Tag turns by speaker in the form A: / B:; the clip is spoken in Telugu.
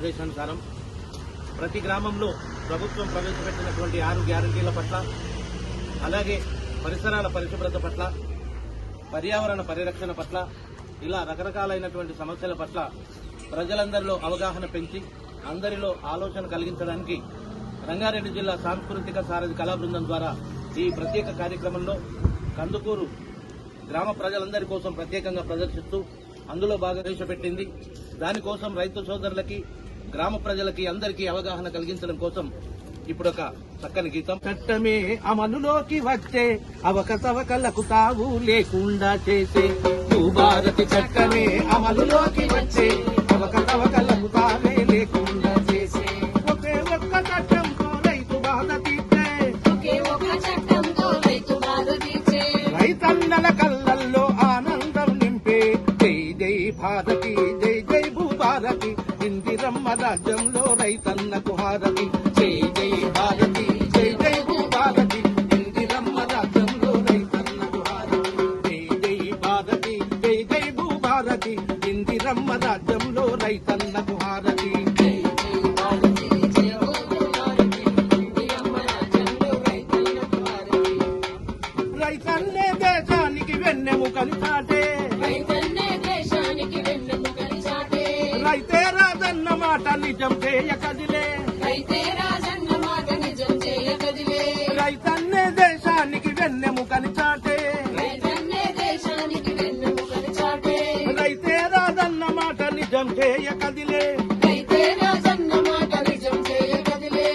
A: ఆదేశానుసారం ప్రతి గ్రామంలో ప్రభుత్వం ప్రవేశపెట్టినటువంటి ఆరు గ్యారంటీల పట్ల అలాగే పరిసరాల పరిశుభ్రత పట్ల పర్యావరణ పరిరక్షణ పట్ల ఇలా రకరకాలైనటువంటి సమస్యల పట్ల ప్రజలందరిలో అవగాహన పెంచి అందరిలో ఆలోచన కలిగించడానికి రంగారెడ్డి జిల్లా సాంస్కృతిక సారథి కళాబృందం ద్వారా ఈ ప్రత్యేక కార్యక్రమంలో కందుకూరు గ్రామ ప్రజలందరి కోసం ప్రత్యేకంగా ప్రదర్శిస్తూ అందులో భాగం ప్రవేశపెట్టింది దానికోసం రైతు సోదరులకి గ్రామ ప్రజలకి అందరికీ అవగాహన కలిగించడం కోసం ఇప్పుడు ఒక చక్కని గీతం. చట్టమే అమలులోకి వచ్చే అవకతవకలకు తావు లేకుండా చేసే భూభారతి చట్టమే అమలులోకి వచ్చే అవకతవకలకు తావే లేకుండా చేసే ఒకే ఒక్క చట్టంతో రైతు బాధ తీర్చే
B: ఒకే ఒక చట్టంతో రైతు బాధ తీర్చే.
A: రైతన్నల కళ్ళల్లో ఆనందం నింపే జై జై భారతి ఇందిరమ్మ రాజ్యంలో రైతన్నకు హారతి. జై జై భారతి జై జై భూభారతి. ఇందిరమ్మ రాజ్యంలో రైతన్నకు హారతి. జై జై భారతి జై జై భూభారతి. ఇందిరమ్మ రాజ్యంలో రైతన్నకు హారతి. రైతన్నే దేశానికి
B: రైతన్నే దేశానికి వెన్నెముకని చాటే.
A: రైతే రాజన్న మాట నిజం చేయ కదిలే
B: అయితే రాజన్న మాట నిజం చేయ
A: రైతన్నే దేశానికి వెన్నెముకని చాటే.
B: రైతన్నే దేశానికి వెన్నెముకని చాటే.
A: రైతే రాజన్న మాట నిజం చేయ కదిలే అయితే రాజన్న మాట నిజం చేయ కదిలే